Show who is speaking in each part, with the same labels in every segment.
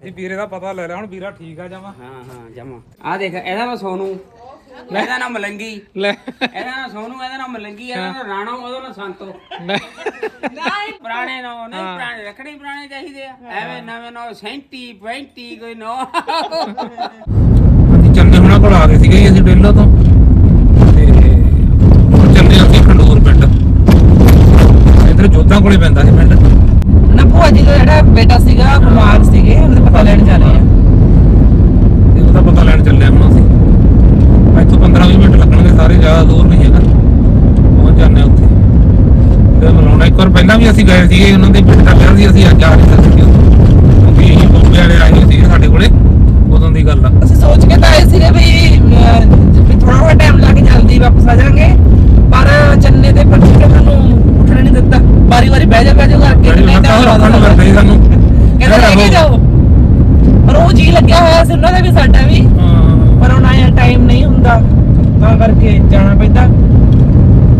Speaker 1: ਅਸੀਂ ਵੀਰੇ ਦਾ ਪਤਾ ਲੈ ਲਿਆ ਹੁਣ ਵੀਰਾ ਠੀਕ ਆ ਜਾਵਾ
Speaker 2: ਹਾਂ ਹਾਂ ਜਮਾ। ਆ ਦੇਖ ਇਹਦਾ ਨਾਮ ਸੋਨੂ। ਇਹਦਾ ਨਾਮ ਮਲੰਗੀ।
Speaker 1: ਲੈ।
Speaker 2: ਇਹਦਾ ਨਾਮ ਸੋਨੂ ਇਹਦਾ ਨਾਮ ਮਲੰਗੀ ਇਹਦਾ ਨਾਮ ਰਾਣੋ ਉਹਦਾ ਨਾਮ ਸੰਤੋ।
Speaker 1: ਲੈ।
Speaker 2: ਪੁਰਾਣੇ ਨਾਮ ਨਹੀਂ ਪੁਰਾਣੇ ਰੱਖਣੇ ਪੁਰਾਣੇ ਚਾਹੀਦੇ ਆ। ਐਵੇਂ ਨਵੇਂ ਨਾਮ ਸੈਂਟੀ 20 ਕੋਈ ਨੋ।
Speaker 1: ਅਸੀਂ ਚੰਨੇ ਹੁਣਾਂ ਕੋਲ ਆ ਗਏ ਸੀਗੇ ਜੀ ਅਸੀਂ ਡੇਲਾ ਤੋਂ। ਤੇ ਹੁਣ ਚੱਲੇ ਅਸੀਂ ਖੰਡੂਰ ਪਿੰਡ। ਇਧਰ ਜੋਤਾਂ ਕੋਲੇ ਪੈਂਦਾ ਸੀ ਪਿੰਡ।
Speaker 3: ਨਾ ਭੂਆ ਜੀ ਦਾ ਜਿਹੜਾ ਬੇਟਾ ਸੀਗਾ ਬਿਮਾਰ ਪਤਾ ਲੈਣ ਜਾ ਰਹੇ ਆ।
Speaker 1: ਤੇ ਉਹਦਾ ਪਤਾ ਲੈਣ ਚੱਲੇ ਹਾਂ ਹੁਣ ਅਸੀਂ। ਇੱਥੋਂ 15-20 ਮਿੰਟ ਲੱਗਣਗੇ ਸਾਰੇ ਜ਼ਿਆਦਾ ਦੂਰ ਨਹੀਂ ਹੈਗਾ। ਪਹੁੰਚ ਜਾਂਦੇ ਹਾਂ ਉੱਥੇ। ਤੇ ਮਿਲਾਉਣਾ ਇੱਕ ਵਾਰ ਪਹਿਲਾਂ ਵੀ ਅਸੀਂ ਗਏ ਸੀਗੇ ਉਹਨਾਂ ਦੇ ਪਿੰਡ ਚੱਲਿਆ ਸੀ ਅਸੀਂ ਅੱਜ ਆ ਨਹੀਂ ਸਕਦੇ ਸੀ ਉੱਥੋਂ। ਕਿਉਂਕਿ ਇਹ ਬੰਬੇ ਵਾਲੇ ਆਏ ਸੀਗੇ ਸਾਡੇ ਕੋਲੇ ਉਦੋਂ ਦੀ ਗੱਲ ਆ।
Speaker 3: ਅਸੀਂ ਸੋਚ ਕੇ ਤਾਂ ਆਏ ਸੀਗੇ ਵੀ ਥੋੜਾ ਟਾਈਮ ਲੱਗ ਜਲਦੀ ਵਾਪਸ ਆ ਜਾਾਂਗੇ। ਪਰ ਚੰਨੇ ਦੇ ਪੱਟੀ ਕੇ ਸਾਨੂੰ ਉੱਠਣ ਨਹੀਂ ਦਿੱਤਾ। ਵਾਰੀ ਵਾਰੀ ਬਹਿ ਜਾ ਬਹਿ ਜਾ ਕਰਕੇ ਨਹੀਂ ਤਾਂ
Speaker 1: ਤਾਂ ਸੀ ਸਾਨੂੰ।
Speaker 3: ਕਹਿੰਦੇ ਲੈ ਕੇ ਜਾਓ। ਪਰ ਉਹ ਜੀ ਲੱਗਿਆ ਹੋਇਆ ਸੀ ਉਹਨਾਂ ਦਾ ਵੀ ਸਾਡਾ ਵੀ।
Speaker 1: ਹਾਂ।
Speaker 3: ਪਰ ਹੁਣ ਆਇਆ ਟਾਈਮ ਨਹੀਂ ਹੁੰਦਾ। ਤਾਂ ਕਰਕੇ ਜਾਣਾ ਪੈਂਦਾ।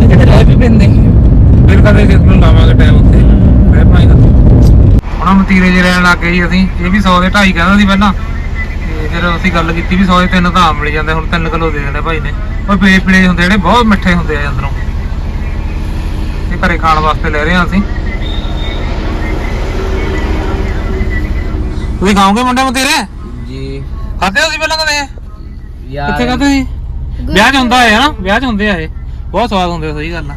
Speaker 3: ਤੇ ਰਹਿ ਵੀ ਪੈਂਦੇ।
Speaker 1: ਫਿਰ ਕਦੇ ਕਿਸ ਨੂੰ ਲਾਵਾਂਗੇ ਟਾਈਮ ਉੱਥੇ। ਰਹਿ ਪਾਈਦਾ ਹੁਣ ਮਤੀਰੇ ਜੇ ਰਹਿਣ ਲੱਗ ਗਏ ਜੀ ਅਸੀਂ ਇਹ ਵੀ 100 ਦੇ 2.5 ਕਹਿੰਦਾ ਸੀ ਪਹਿਲਾਂ। ਫਿਰ ਅਸੀਂ ਗੱਲ ਕੀਤੀ ਵੀ 100 ਦੇ ਤਿੰਨ ਤਾਂ ਮਿਲ ਜਾਂਦੇ ਹੁਣ 3 ਕਿਲੋ ਦੇ ਦਿੰਦੇ ਭਾਈ ਨੇ। ਉਹ ਪਲੇ ਪਲੇ ਹੁੰਦੇ ਜਿਹੜੇ ਬਹੁਤ ਮਿੱਠੇ ਹੁੰਦੇ ਆ ਅੰਦਰੋਂ। ਇਹ ਘਰੇ ਖਾਣ ਵਾਸਤੇ ਲੈ ਰਹੇ ਹਾਂ ਅਸੀਂ। ਤੁਸੀਂ ਖਾਓਗੇ ਮੁੰਡੇ ਮਤੀਰੇ?
Speaker 2: ਜੀ।
Speaker 1: ਖਾਦੇ ਹੋ ਸੀ ਪਹਿਲਾਂ ਕਦੇ?
Speaker 2: ਯਾਰ।
Speaker 1: ਕਿੱਥੇ ਖਾਦੇ ਸੀ ਵਿਆਹ 'ਚ ਹੁੰਦਾ ਹੈ ਨਾ ਵਿਆਹ 'ਚ ਹੁੰਦੇ ਆ ਇਹ। ਬਹੁਤ ਸਵਾਦ ਹੁੰਦੇ ਆ ਸਹੀ ਗੱਲ ਆ।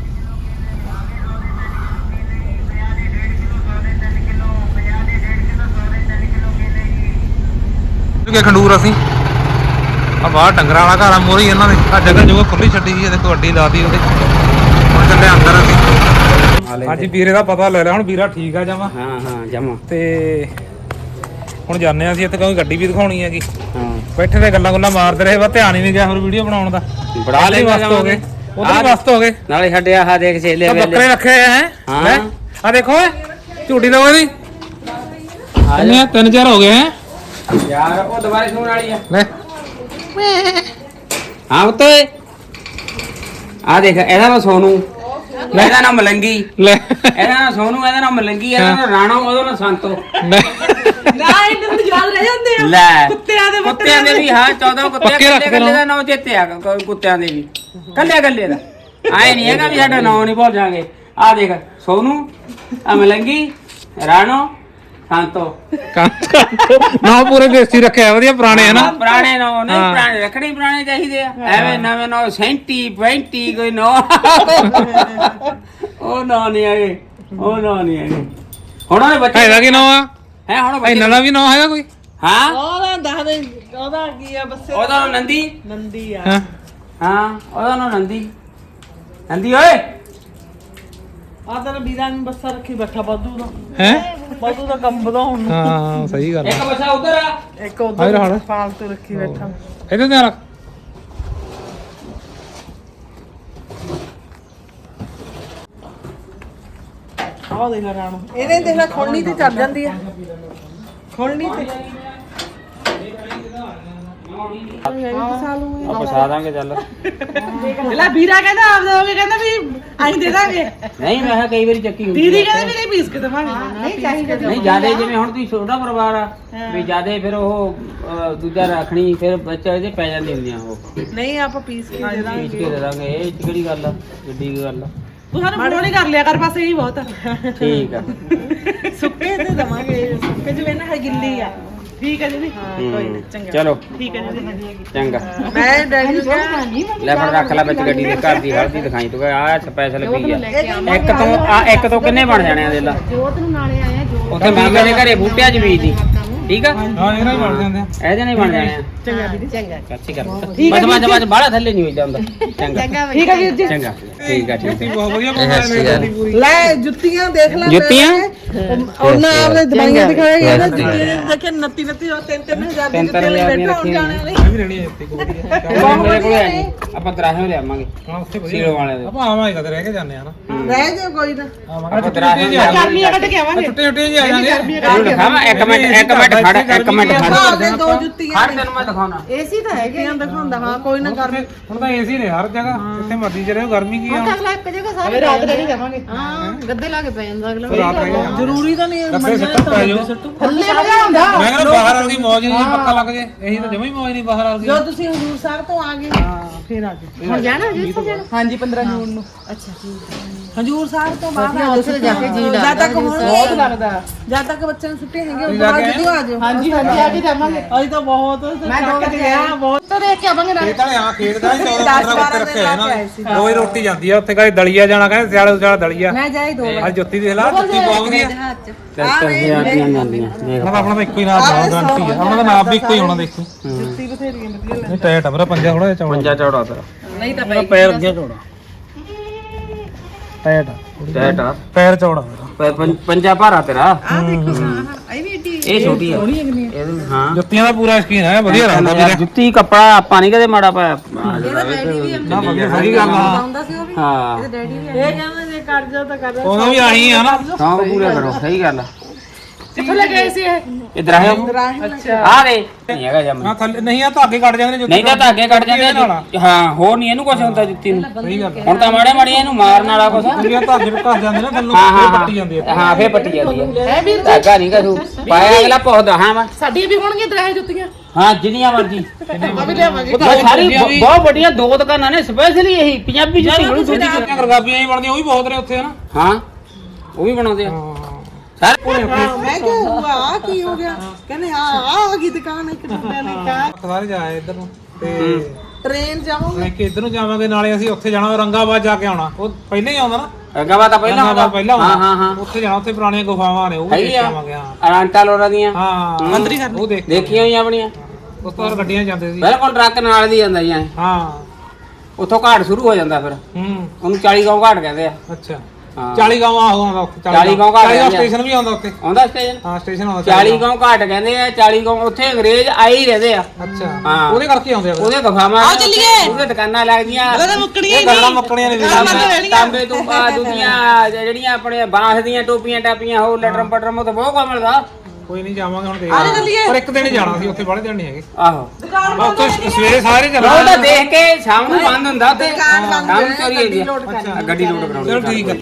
Speaker 1: ਕਿ ਖੰਡੂਰ ਅਸੀਂ? ਆ ਬਾਹਰ ਡੰਗਰਾਂ ਵਾਲਾ ਘਰ ਆ ਮੋਰੀ ਇਹਨਾਂ ਦੇ ਆ ਜਗ੍ਹਾ ਜਗ੍ਹਾ ਖੁੱਲੀ ਛੱਡੀ ਸੀ ਦੇਖੋ ਅੱਡੀ ਲਾਤੀ ਉਹਦੇ। ਹੁਣ ਚੱਲੇ ਅੰਦਰ ਅਸੀਂ। ਹਾਂਜੀ ਵੀਰੇ ਦਾ ਪਤਾ ਲੈ ਲਿਆ ਹੁਣ ਵੀਰਾ ਠੀਕ ਆ ਜਾਵਾ
Speaker 2: ਹਾਂ ਹਾਂ ਜਮਾ।
Speaker 1: ਤੇ ਹੁਣ ਜਾਂਦੇ ਆ ਅਸੀਂ ਇੱਥੇ ਕੋਈ ਗੱਡੀ ਵੀ ਦਿਖਾਉਣੀ ਹੈਗੀ।
Speaker 2: ਹਾਂ।
Speaker 1: ਬੈਠੇ ਤੇ ਗੱਲਾਂ ਗੁੱਲਾਂ ਮਾਰਦੇ ਰਹੇ ਬਸ ਧਿਆਨ ਹੀ ਨਹੀਂ ਗਿਆ ਹੋਰ ਵੀਡੀਓ ਬਣਾਉਣ ਦਾ।
Speaker 2: ਬੜਾ ਲੈ
Speaker 1: ਮਸਤ ਹੋ ਗਏ
Speaker 2: ਆਹ
Speaker 1: ਮਸਤ ਹੋ ਗਏ।
Speaker 2: ਨਾਲੇ ਸਾਡੇ ਆਹ ਦੇਖ ਛੇਲੇ
Speaker 1: ਤਾਂ ਬੱਕਰੇ ਰੱਖੇ ਹੋਏ ਹੈ। ਆ ਦੇਖੋ ਝੂਟੀ ਦਾ ਉਹਦੀ
Speaker 2: ਆ
Speaker 1: ਤਿੰਨ ਚਾਰ ਹੋ ਗਏ ਹੈ?
Speaker 2: ਯਾਰ ਉਹ ਦੁਬਾਰੇ ਸੁਣਨ ਵਾਲੀ ਆ।
Speaker 1: ਲੈ।
Speaker 2: ਹਾਂ ਉੱਤੇ ਆ ਦੇਖ ਇਹਦਾ ਨਾਮ ਸੋਨੂ। ਇਹਦਾ ਨਾਮ ਮਲੰਗੀ।
Speaker 1: ਲੈ।
Speaker 2: ਇਹਦਾ ਨਾਮ ਸੋਨੂ ਇਹਦਾ ਨਾਮ ਮਲੰਗੀ ਇਹਦਾ ਨਾਮ ਰਾਣੋ ਉਹਦਾ ਨਾਮ ਸੰਤੋ।
Speaker 1: ਲੈ।
Speaker 3: ਨਾ ਇਹਨਾਂ ਨੂੰ ਯਾਦ ਰਹਿ ਜਾਂਦੇ ਆ
Speaker 2: ਲੈ।
Speaker 3: ਕੁੱਤਿਆਂ ਦੇ
Speaker 2: ਕੁੱਤਿਆਂ ਦੇ ਵੀ ਹਾਂ 14 ਕੁੱਤੇ
Speaker 1: ਪੱਕੇ
Speaker 2: ਕੱਲੇ। ਦਾ ਨਾਮ ਚੇਤੇ ਆ ਕ- ਕੁੱਤਿਆਂ ਦੇ ਵੀ। ਕੱਲੇ ਕੱਲੇ ਦਾ। ਆਏ ਨਹੀਂ ਹੈਗਾ ਵੀ ਸਾਡਾ ਨਾਮ ਨਹੀਂ ਭੁੱਲ ਜਾਗੇ। ਆ ਦੇਖ ਸੋਨੂ ਆ ਮਲੰਗੀ ਰਾਣੋ ਸੰਤੋ
Speaker 1: ਨਾ ਪੂਰੇ ਦੇਸੀ ਰੱਖਿਆ ਵਧੀਆ ਪੁਰਾਣੇ ਹੈ ਨਾ।
Speaker 2: ਪੁਰਾਣੇ ਨਾਮ ਨਹੀਂ
Speaker 1: ਹਾਂ।
Speaker 2: ਪੁਰਾਣੇ ਰੱਖਣੇ ਹੀ ਪੁਰਾਣੇ ਚਾਹੀਦੇ ਆ। ਐਵੇਂ ਨਵੇਂ ਨਾਮ ਸੈਂਟੀ 20 ਕੋਈ ਨੋ। ਉਹ ਨਾ ਨਹੀਂ ਆਏ ਉਹ ਨਾ ਨਹੀਂ ਆਏ। ਹੁਣ ਉਹਨੇ ਬੱਚੇ
Speaker 1: ਇਹਦਾ ਕੀ ਨਾਮ ਆ?
Speaker 2: ਹੈ ਹੁਣ ਬੱਚੇ
Speaker 1: ਇਹਨਾਂ ਦਾ ਵੀ ਨਾਮ ਹੈਗਾ ਕੋਈ?
Speaker 2: ਹਾਂ?
Speaker 3: ਉਹਦਾ ਦੱਸ ਦੇ ਉਹਦਾ ਕੀ ਆ ਬੱਸੇ
Speaker 2: ਉਹਦਾ ਨੰਦੀ।
Speaker 3: ਨੰਦੀ ਆ।
Speaker 1: ਹਾਂ?
Speaker 2: ਹਾਂ ਉਹਦਾ ਨਾਮ ਨੰਦੀ। ਨੰਦੀ ਓਏ!
Speaker 3: ਆ ਤਾਂ ਵੀਰਾਂ ਨੂੰ ਬੱਸਾ ਰੱਖੀ ਬੈਠਾ ਬਾਦੂ ਦਾ।
Speaker 1: ਹੈ?
Speaker 3: ਬਾਦੂ ਦਾ ਕੰਮ ਵਧਾਉਣ ਨੂੰ।
Speaker 1: ਹਾਂ ਸਹੀ ਗੱਲ
Speaker 2: ਇੱਕ ਬੱਚਾ ਉਧਰ ਆ।
Speaker 3: ਇੱਕ
Speaker 1: ਹਾਏ
Speaker 3: ਉਧਰ
Speaker 1: ਰਾਹੁਲ।
Speaker 3: ਫਾਲਤੂ ਰੱਖੀ ਬੈਠਾ।
Speaker 1: ਇਹਦੇ ਤੇ ਰੱਖ।
Speaker 3: ਆਹ ਦੇਖ ਲੈ ਰਾਣੋ ਇਹਨੇ ਦੇਖ ਲੈ ਖੋਲਣੀ ਤੇ ਚੜ ਜਾਂਦੀ ਆ। ਖੋਲਣੀ ਤੇ।
Speaker 2: ਆਪਾਂ ਸਾ ਦਾਂਗੇ ਚੱਲ।
Speaker 3: ਲੈ ਵੀਰਾ ਕਹਿੰਦਾ ਆਪ ਦੋਗੇ ਕਹਿੰਦਾ ਵੀ ਅਸੀਂ ਦੇ ਦਾਂਗੇ।
Speaker 2: ਨਹੀਂ ਮੈਂ ਕਿਹਾ ਕਈ ਵਾਰੀ ਚੱਕੀ ਹੁੰਦੀ
Speaker 3: ਦੀਦੀ
Speaker 2: ਆ।
Speaker 3: ਕਹਿੰਦੇ ਵੀ ਨਹੀਂ ਪੀਸ ਕੇ ਦੇਵਾਂਗੇ। ਨਹੀਂ ਚਾਹੀਦਾ
Speaker 2: ਨਹੀਂ ਜਿਆਦੇ ਜਿਵੇਂ ਹੁਣ ਤੁਸੀਂ ਛੋਟਾ ਪਰਿਵਾਰ ਆ ਵੀ ਜਿਆਦੇ ਫਿਰ ਉਹ ਅਹ, ਦੂਜਾ ਰੱਖਣੀ ਫਿਰ ਬੱਚਾ ਇਹਦੇ ਪੈ ਜਾਂਦੀਆਂ ਹੁੰਦੀਆਂ ਉਹ।
Speaker 3: ਨਹੀਂ ਆਪਾਂ ਪੀਸ ਕੇ ਦੇ ਦਾਂਗੇ
Speaker 2: ਕੇ ਦੇ ਦਾਂਗੇ ਇਹ 'ਚ ਕਿਹੜੀ ਗੱਲ ਆ? ਵੱਡੀ ਗੱਲ ਆ?
Speaker 3: ਤੂੰ ਸਾਨੂੰ ਫੋਨ ਹੀ ਕਰ ਲਿਆ ਕਰ ਬਸ ਇਹੀ ਬਹੁਤ ਆ।
Speaker 2: ਠੀਕ ਆ।
Speaker 3: ਸੁੱਕੇ ਤੇ ਦਵਾਂਗੇ ਸੁੱਕੇ ਜਿਵੇਂ ਨਾ ਗਿੱਲੀ ਆ। ਠੀਕ ਹੈ ਜੀ ਹਾਂ ਕੋਈ
Speaker 2: ਹੂੰ,
Speaker 3: ਨਹੀਂ ਚੰਗਾ।
Speaker 2: ਚਲੋ।
Speaker 3: ਠੀਕ ਹੈ ਜੀ
Speaker 2: ਚੰਗਾ।
Speaker 3: ਮੈਂ ਡੈਡੀ ਨੂੰ ਕਿਹਾ
Speaker 2: ਲੈ ਫੜ ਰੱਖ ਲੈ ਵਿੱਚ ਗੱਡੀ ਦੇ ਘਰ ਦੀ ਹਲਦੀ ਦਿਖਾਈ ਤੂੰ ਆ? ਸਪੈਸ਼ਲ ਪਈ ਆ ਇੱਕ ਤੋਂ ਆ ਇੱਕ ਤੋਂ ਕਿੰਨੇ ਬਣ ਜਾਣੇ ਆ ਦੇ ਲਾ।
Speaker 4: ਜੋਤ ਨੂੰ ਨਾਲੇ ਆਇਆ ਜੋਤ
Speaker 2: ਉੱਥੇ ਮਾਮੇ ਦੇ ਘਰੇ ਬੂਟਿਆਂ 'ਚ ਬੀਜਦੀ। ਠੀਕ ਆ?
Speaker 1: ਹਾਂ ਇਹਨਾਂ ਹੀ ਬਣ ਜਾਂਦੇ ਆ।
Speaker 2: ਇਹਦੇ ਨਹੀਂ ਬਣ ਜਾਣੇ ਆ।
Speaker 3: ਚੰਗਾ ਦੀਦੀ।
Speaker 4: ਚੰਗਾ।
Speaker 2: ਕੱਚੀ ਕਰ ਬਸ ਬਸ ਬਸ ਬਾਹਲਾ ਥੱਲੇ ਨਹੀਂ ਹੋ ਜਾਂਦਾ ਚੰਗਾ।
Speaker 3: ਠੀਕ ਹੈ ਵੀਰ ਜੀ।
Speaker 2: ਚੰਗਾ। ਠੀਕ ਆ ਠੀਕ ਆ।
Speaker 1: ਬਹੁਤ ਵਧੀਆ ਬਣਾਇਆ ਨੇ ਪੂਰੀ
Speaker 3: ਲੈ ਜੁੱਤੀਆਂ ਦੇਖ ਲੈ
Speaker 2: ਜੁੱਤੀਆਂ?
Speaker 3: ਉਹਨਾਂ ਆਪਨੇ ਦਵਾਈਆਂ ਦਿਖਾਇਆ ਗਿਆ ਨਾ ਜੁੱਤੀਆਂ ਦੇਖੇ 29 29 ਉਹ 3 3000 ਦੀ
Speaker 2: ਤਿੰਨ
Speaker 3: ਜੁੱਤੀਆਂ
Speaker 2: ਤਿੰਨ
Speaker 3: ਲੈ
Speaker 2: ਹਜ਼ਾਰ ਦੀਆਂ
Speaker 3: ਬੈਠਾ ਹੁਣ
Speaker 2: ਰੱਖੀਆਂ
Speaker 3: ਜਾਣੇ ਵਾਲੀ।
Speaker 1: ਇਹ ਵੀ ਰਹਿਣੀ ਹੈ ਇੱਥੇ ਕੋਈ ਵਧੀਆ
Speaker 2: ਮੇਰੇ ਕੋਲ ਹੈ ਨੀ। ਆਪਾਂ ਦਰਾਹੇ ਲਿਆਵਾਂਗੇ।
Speaker 1: ਹਾਂ ਉੱਥੇ ਵਧੀਆ।
Speaker 2: ਸੀਰੋ ਵਾਲੇ ਦੇ।
Speaker 1: ਆਪਾਂ ਆਵਾਂਗੇ ਕਦੇ ਰਹਿ ਕੇ ਜਾਂਦੇ ਆ ਨਾ।
Speaker 3: ਰਹਿ ਜਾ ਕੋਈ ਨਾ। ਗਰਮੀਆਂ ਕੱਢ ਕੇ ਆਵਾਂਗੇ।
Speaker 1: ਛੁੱਟੀਆਂ ਛੁੱਟੀਆਂ ਜੀ ਆ ਜਾਾਂਗੇ
Speaker 2: ਇਹਨੂੰ ਦਿਖਾਵਾਂ ਇੱਕ ਮਿੰਟ ਇੱਕ ਮਿੰਟ ਮਿੰਟ ਖੜ ਇੱਕ ਮਿੰਟ ਖੜ।
Speaker 4: ਦੇ ਦੋ ਜੁੱਤੀਆਂ
Speaker 2: ਖੜ ਤੈਨੂੰ ਮੈਂ ਦਿਖਾਉਣਾ।
Speaker 4: ਏਸੀ ਤਾਂ ਹੈਗੇ ਆ ਦਿਖਾਉਂਦਾ ਹਾਂ ਕੋਈ ਨਾ ਕਰ
Speaker 1: ਹੁਣ ਤਾਂ ਏਸੀ ਨੇ ਹਰ ਜਗ੍ਹਾ ਜਿੱਥੇ ਮਰਜ਼ੀ ਚਲੇ ਗਰਮੀ ਕੀ ਆ?
Speaker 4: ਅਗਲਾ ਇੱਕ ਜਗ੍ਹਾ ਸਾਰੇ ਰਾਤ ਰਹਿ ਜਾਵਾਂਗੇ। ਹਾਂ ਗੱਦੇ ਲਾ ਕੇ ਪੈ ਜਾਂਦਾ ਅਗਲਾ।
Speaker 1: ਰਾਤ ਰਹਿ।
Speaker 4: ਜ਼ਰੂਰੀ ਤਾਂ ਨਹੀਂ
Speaker 1: ਗੱਦੇ ਸਿੱਟਾ ਪੈ ਜਾਓ।
Speaker 4: ਥੱਲੇ ਵਜਾਉਂਦਾ
Speaker 1: ਮੈਂ ਕਹਿੰਦਾ ਬਾਹਰ ਵਾਲੀ ਮੌਜ ਨਹੀਂ ਪੱਕਾ ਲੱਗ ਜੇ। ਇਹੀ ਤਾਂ ਜਮਾ ਹੀ ਮੌਜ ਨਹੀਂ ਬਾਹਰ ਵਾਲੀ।
Speaker 4: ਜੋ ਤੁਸੀਂ ਹਜ਼ੂਰ ਸਾਹਿਬ ਤੋਂ ਆ ਗਏ ਫਿਰ ਆ ਗਏ। ਹੁਣ ਜਾਣਾ ਜੀ ਜਾਣਾ? ਹਾਂਜੀ 15 ਜੂਨ ਨੂੰ। ਅੱਛਾ ਠੀਕ ਹੈ। ਹਜ਼ੂਰ ਸਾਹਿਬ ਤੋਂ ਬਾਅਦ ਆ ਉੱਥੇ ਜਾ ਕੇ ਜੀ ਲੱਗਦਾ ਜਦ ਤੱਕ ਬਹੁਤ ਲੱਗਦਾ। ਜਦ ਤੱਕ ਬੱਚਿਆਂ ਨੂੰ ਛੁੱਟੀਆਂ ਹੈਗੀਆਂ ਤੋਂ ਬਾਅਦ ਜਦੋਂ ਆ ਜਾਓ ਹਾਂਜੀ ਹਾਂਜੀ। ਆ ਕੇ ਜਾਵਾਂਗੇ। ਅਸੀਂ ਤਾਂ ਬਹੁਤ ਮੈਂ ਥੱਕ ਗਿਆ ਬਹੁਤ ਤਾਂ ਦੇਖ ਕੇ ਆਵਾਂਗੇ ਨਾਲ
Speaker 1: ਖੇਤ ਵਾਲੇ ਆ ਖੇਤ ਦਾ 14 15 ਕੁੱਤੇ ਰੱਖੇ ਹੋਏ ਨਾ। ਰੋਜ਼ ਰੋਟੀ ਜਾਂਦੀ ਆ ਉੱਥੇ ਦਲੀਆ ਜਾਣਾ ਕਹਿੰਦੇ ਸਿਆਲੇ ਸਿਆਲੇ ਦਲੀਆ।
Speaker 4: ਮੈਂ ਜਾਈ ਦੋ
Speaker 1: ਅੱਜ ਜੁੱਤੀ ਦੇਖ ਲਾ ਜੁੱਤੀ ਬਹੁਤ ਵਧੀਆ।
Speaker 2: ਚੱਲ ਜਾਂਦੀਆਂ ਜਾਂਦੀਆਂ ਦੇਖ
Speaker 1: ਨਾ ਆਪਣਾ ਤਾਂ ਇੱਕੋ ਹੀ ਨਾਮ ਜਾਣ ਗਰੰਟੀ ਆ। ਆਪਣਾ ਤਾਂ ਨਾਮ ਵੀ ਇੱਕੋ ਹੀ ਹੋਣਾ ਦੇਖੀ।
Speaker 4: ਜੁੱਤੀ ਬਥੇਰੀ ਵਧੀਆ
Speaker 1: ਇਹ ਟਾਇਟ ਆ ਮੇਰਾ ਪੰਜਾ ਥੋੜਾ ਜਿਹਾ ਚੌੜਾ
Speaker 2: ਪੰਜਾ ਚੌੜਾ ਤੇਰਾ।
Speaker 4: ਨਹੀਂ ਤਾਂ
Speaker 1: ਪੈਰ ਅੱਗੇ ਚੌੜਾ। ਟਾਇਟ ਆ।
Speaker 2: ਟੈਟ ਆ।
Speaker 1: ਪੈਰ ਚੌੜਾ ਮੇਰਾ
Speaker 2: ਪ- ਪੰ- ਪੰਜਾ ਭਾਰਾ ਤੇਰਾ।
Speaker 4: ਆ ਦੇਖੋ ਹਾਂ ਇਹ ਵੀ ਏਡੀ
Speaker 2: ਇਹ ਛੋਟੀ ਆ। ਇਹਦੇ ਹਾਂ।
Speaker 1: ਜੁੱਤੀਆਂ ਦਾ ਪੂਰਾ ਸ਼ਕੀਨ ਹੈ ਵਧੀਆ ਰਹਿੰਦਾ
Speaker 2: ਯਾਰ ਜੁੱਤੀ ਕੱਪੜਾ ਆਪਾਂ ਨਹੀਂ ਕਦੇ ਮਾੜਾ ਪਾਇਆ।
Speaker 1: ਨਾ ਵਧੀਆ। ਸਹੀ ਗੱਲ ਆ।
Speaker 4: ਆਉਂਦਾ ਸੀ ਉਹ ਵੀ।
Speaker 2: ਹਾਂ।
Speaker 4: ਡੈਡੀ ਵੀ ਇਹ ਕਹਿੰਦੇ ਜੇ ਕਰ ਜਾ ਤਾਂ ਕਰ
Speaker 1: ਉਹਨਾਂ ਵੀ ਆਹੀ ਆ ਨਾ।
Speaker 2: ਸੌਂਗ ਪੂਰੇ ਕਰੋ ਸਹੀ ਗੱਲ ਆ।
Speaker 4: ਕਿੱਥੋਂ ਲੈ ਸੀ ਇਹ?
Speaker 2: ਇਧਰ ਆਇਓ ਆ ਦੇ। ਨਹੀਂ ਹੈਗਾ ਜਮ।
Speaker 1: ਨਾ ਥੱਲੇ ਨਹੀਂ ਆ ਧਾਗੇ ਕੱਟ ਜਾਂਦੇ ਨੇ
Speaker 2: ਨਹੀਂ ਤਾਂ ਧਾਗੇ ਕੱਟ ਜਾਂਦੇ ਜੁ- ਹਾਂ ਹੋਰ ਨਹੀਂ ਇਹਨੂੰ ਕੁਝ ਹੁੰਦਾ ਜੁੱਤੀ ਨੂੰ।
Speaker 1: ਸਹੀ ਗੱਲ
Speaker 2: ਹੁਣ ਤਾਂ ਮਾੜੇ ਮਾੜੇ ਇਹਨੂੰ ਮਾਰਨ ਵਾਲਾ ਕੁਛ। ਆ।
Speaker 1: ਜਿਹੜੀਆਂ ਧਾਗੇ ਨੂੰ ਕੱਟ ਜਾਂਦੇ ਨਾ
Speaker 2: ਹਾਂ ਹਾਂ
Speaker 1: ਇਹ ਪੱਟੀ ਜਾਂਦੀ ਆ।
Speaker 2: ਹਾਂ ਹਾਂ ਫੇਰ ਪੱਟੀ ਜਾਂਦੀ ਹੈ
Speaker 4: ਇਹ ਵੀ
Speaker 2: ਧਾਗਾ ਨਹੀਂ ਕਸੂ। ਪਾਇਆ ਅਗਲਾ ਪੁੱਛਦਾ ਹਾਂ ਮੈਂ।
Speaker 4: ਸਾਡੀ ਵੀ ਹੋਣਗੀਆਂ ਦਰਾਹੇ ਜੁੱਤੀਆਂ।
Speaker 2: ਹਾਂ ਜਿੰਨੀਆਂ ਮਰਜ਼ੀ।
Speaker 4: ਵੀ
Speaker 2: ਸਾਰੀ ਬਹੁਤ ਵੱਡੀਆਂ ਦੋ ਦੁਕਾਨਾਂ ਨੇ ਸਪੈਸ਼ਲੀ ਇਹੀ ਪੰਜਾਬੀ ਜੁੱਤੀ ਬੜੀ
Speaker 1: ਜਿਹੜੀਆਂ ਗਰਗਾਬੀਆਂ ਹੀ ਬਣਦੀਆਂ ਉਹ ਵੀ ਬਹੁਤ ਨੇ ਉੱਥੇ ਹਨਾ?
Speaker 2: ਹਾਂ ਉਹ ਵੀ ਬਣਾਉਂਦੇ ਆ। ਸਾਰੇ
Speaker 4: ਮੈਂ ਕਿਹਾ ਹੁਆ ਆ ਕੀ ਹੋ ਗਿਆ? ਕਹਿੰਦੇ ਹਾਂ ਆ ਆ ਗਈ ਦੁਕਾਨ ਇੱਕ ਮੁੰਡੇ ਨੇ ਕਿਹਾ।
Speaker 1: ਸਾਰੇ ਜਾਏ ਇੱਧਰ ਨੂੰ ਤੇ
Speaker 4: ਟ੍ਰੇਨ ਜਾਵਾਂਗੇ
Speaker 1: ਮੈਂ ਕਿ ਇੱਧਰ ਨੂੰ ਜਾਵਾਂਗੇ ਨਾਲੇ ਅਸੀਂ ਉੱਥੇ ਜਾਣਾ ਰੰਗਾਬਾਦ ਜਾ ਕੇ ਆਉਣਾ। ਉਹ ਪਹਿਲਾਂ ਹੀ ਆਉਂਦਾ ਨਾ?
Speaker 2: ਗਵਾ ਤਾਂ ਪਹਿਲਾਂ
Speaker 1: ਰੰਗਾਬਾਦ ਪਹਿਲਾਂ
Speaker 2: ਹਾਂ
Speaker 1: ਆਉਂਦਾ।
Speaker 2: ਹਾਂ ਹਾਂ
Speaker 1: ਉੱਥੇ ਜਾਣਾ ਉੱਥੇ ਪੁਰਾਣੀਆਂ ਗੁਫਾਵਾਂ ਨੇ ਉਹ ਵੀ
Speaker 2: ਹੈਗੀ
Speaker 1: ਦੇਖ
Speaker 2: ਆ।
Speaker 1: ਆਵਾਂਗੇ ਹਾਂ।
Speaker 2: ਅਰਾਂਟਾ ਲੋਰਾ ਦੀਆਂ।
Speaker 1: ਹਾਂ। ਮੰਦਰੀ ਉਹ ਦੇਖ
Speaker 2: ਦੇਖੀਆਂ ਹੋਈਆਂ ਆਪਣੀਆਂ।
Speaker 1: ਉਸ ਤੋਂ ਬਾਅਦ ਗੱਡੀਆਂ ਜਾਂਦੇ ਸੀ।
Speaker 2: ਬਿਲਕੁਲ ਟਰੱਕ ਨਾਲ ਦੀ ਜਾਂਦਾ ਜਾਂ
Speaker 1: ਹਾਂ।
Speaker 2: ਉੱਥੋਂ ਘਾਟ ਸ਼ੁਰੂ ਹੋ ਜਾਂਦਾ ਫਿਰ।
Speaker 1: ਹੂੰ।
Speaker 2: ਉਹਨੂੰ 40 ਗਾਉਂ ਘਾਟ ਕਹਿੰਦੇ ਆ।
Speaker 1: ਅੱਛਾ।
Speaker 2: ਹਾਂ।
Speaker 1: 40 ਗਾਵਾਂ ਆਉਂਦਾ ਉੱਥੇ
Speaker 2: 40 ਗਾਉਂ। ਘਾਟ
Speaker 1: 40
Speaker 2: ਜਾਂਦੇ ਆ।
Speaker 1: ਸਟੇਸ਼ਨ ਵੀ ਆਉਂਦਾ ਉੱਥੇ।
Speaker 2: ਆਉਂਦਾ ਸਟੇਸ਼ਨ
Speaker 1: ਹਾਂ ਸਟੇਸ਼ਨ ਆਉਂਦਾ
Speaker 2: 40 ਗਾਉਂ। ਘਾਟ ਕਹਿੰਦੇ ਆ 40 ਗਾਉਂ ਉੱਥੇ ਅੰਗਰੇਜ਼ ਆਏ ਹੀ ਰਹਦੇ ਆ।
Speaker 1: ਅੱਛਾ
Speaker 2: ਹਾਂ।
Speaker 1: ਉਹਦੇ ਕਰਕੇ ਆਉਂਦੇ ਆ ਫਿਰ।
Speaker 2: ਉਹਦੇ ਗਫਾਵਾਂ ਆ ਚੱਲੀਏ। ਉਹਦੇ ਦੁਕਾਨਾਂ ਲੱਗਦੀਆਂ।
Speaker 1: ਇਹ ਗੱਲਾਂ ਮੁੱਕਣੀਆਂ ਨੇ ਵੀ
Speaker 2: ਤਾਂਬੇ- ਤਾਂਬੇ ਤੋਂ ਬਾਅਦ ਦੁਨੀਆਂ ਜਿਹੜੀਆਂ ਆਪਣੇ ਬਾਂਸ ਦੀਆਂ ਟੋਪੀਆਂ ਟਾਪੀਆਂ ਹੋਰ ਲਟਰਮ ਪਟਰਮ ਉਹ ਤਾਂ ਬਹੁਤ ਕੁਝ ਮਿਲਦਾ
Speaker 1: ਕੋਈ ਨਹੀਂ ਜਾਵਾਂਗੇ ਹੁਣ ਦੇਖ ਪਰ ਇੱਕ ਦਿਨ ਹੀ ਜਾਣਾ ਸੀ ਉੱਥੇ ਬਾਹਲੇ ਦਿਨ ਨਹੀਂ ਹੈਗੇ।
Speaker 2: ਆਹੋ।
Speaker 1: ਬਸ ਉੱਥੇ ਸਵੇਰੇ ਸਾਰੇ
Speaker 2: ਉਹ
Speaker 1: ਚੱਲਾਂਗੇ
Speaker 2: ਤਾਂ ਦੇਖ ਕੇ ਸ਼ਾਮ ਨੂੰ ਬੰਦ ਹੁੰਦਾ ਉੱਥੇ। ਸ਼ਾਮ ਨੂੰ ਚੋਰੀ ਹੁੰਦੀ ਆ। ਗੱਡੀ ਲੋਡ ਕਰਾਉਣੀ
Speaker 1: ਚਲੋ ਠੀਕ ਹੈ